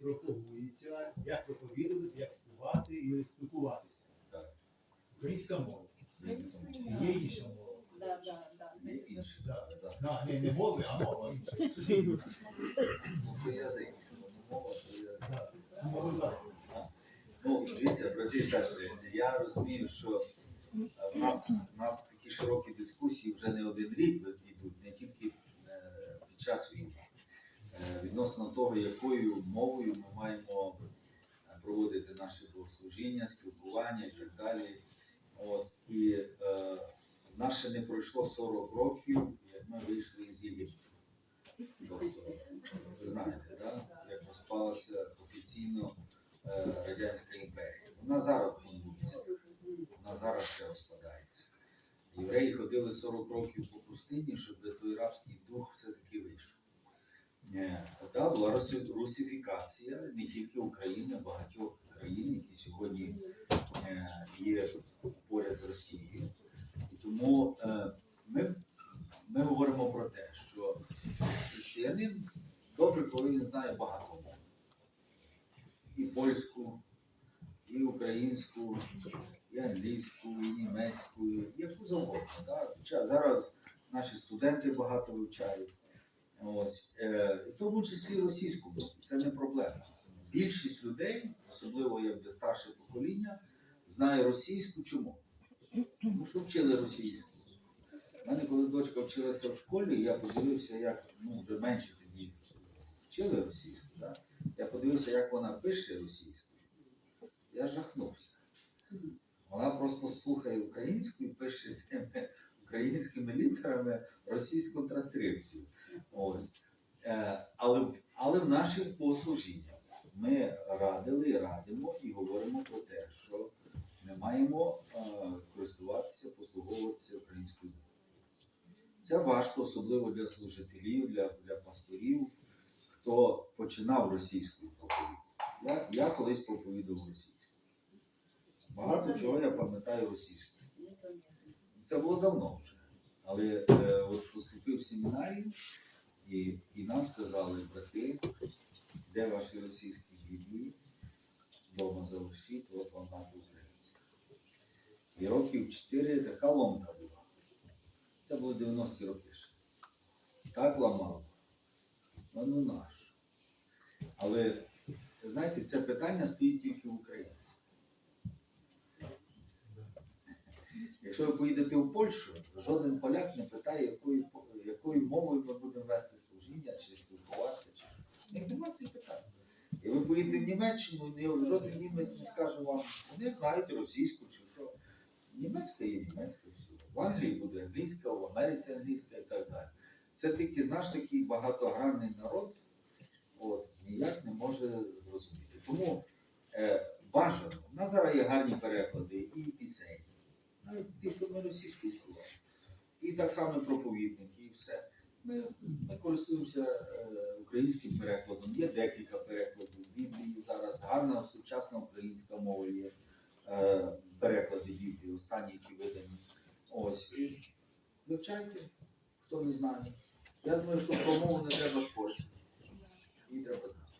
пропагується, як проповідувати, як співати і спілкуватися. Так. Українська мова. Є інша мова. Да, да, да. Не інше. Да. Да. Не, не мови, а мова інша. Сусідня. Ну, язик. Мова, то язик. Да. Ну, будь ласка. Ну, дивіться, брати і сестри, я розумію, що е, в нас, в нас такі широкі дискусії вже не один рік йдуть, не тільки е, під час війни, відносно того, якою мовою ми маємо е, проводити наше богослужіння, спілкування і так далі. От, і е, ще не пройшло 40 років, як ми вийшли із Єгипту. Тобто, ви знаєте, да? як розпалася офіційно е, Радянська імперія. Вона зараз планується, вона зараз ще розпадається. Євреї ходили 40 років по пустині, щоб той рабський дух все-таки Да, була русифікація не тільки України, а багатьох країн, які сьогодні е, є поряд з Росією. І тому е, ми, ми говоримо про те, що християнин добре, коли він знає багато мов. І польську, і українську, і англійську, і німецьку, і яку завгодно. Зараз наші студенти багато вивчають. Ось, е, в тому числі російську мову. Це не проблема. Більшість людей, особливо якби старше покоління, знає російську чому? Тому що вчили російську. У мене, коли дочка вчилася в школі, я подивився, як ну, вже менше тоді вчили російську. Да? Я подивився, як вона пише російською. Я жахнувся. Вона просто слухає українську і пише українськими літерами російську транскрипцію. Ось. Е, але, але в наших послужіннях ми радили радимо і говоримо про те, що ми маємо е, користуватися, послуговуватися українською мовою. Це важко, особливо для служителів, для, для пасторів, хто починав російською проповідь. Я, я колись проповідував російською. Багато чого я пам'ятаю російською. Це було давно вже. Але е, от поступив в семінарію, і, і нам сказали, брати, де ваші російські біблії, вдома залишіть, от вам мати українська. І років 4 така ломка була. Це були 90-ті роки ще. Так ламав. Ну, ну наш. Але, знаєте, це питання стоїть тільки в українців. Якщо ви поїдете в Польщу, жоден поляк не питає, якою, мовою ми будемо вести служіння, чи спілкуватися, чи що. Немає цих питань. І ви поїдете в Німеччину, ні- жоден німець не скаже вам, вони знають російську чи що. Німецька є німецька все. В Англії буде англійська, в Америці англійська і так далі. Це тільки наш такий багатогранний народ, от, ніяк не може зрозуміти. Тому е, бажано, у нас зараз є гарні переклади і пісень навіть ті, що ми російською. І так само проповідники, і все. Ми, ми користуємося е, українським перекладом. Є декілька перекладів Біблії зараз. Гарна сучасна українська мова є. Е, переклади Біблії, останні, які видані. Ось. І вивчайте, хто не знає. Я думаю, що про мову не треба спорити. Її треба знати.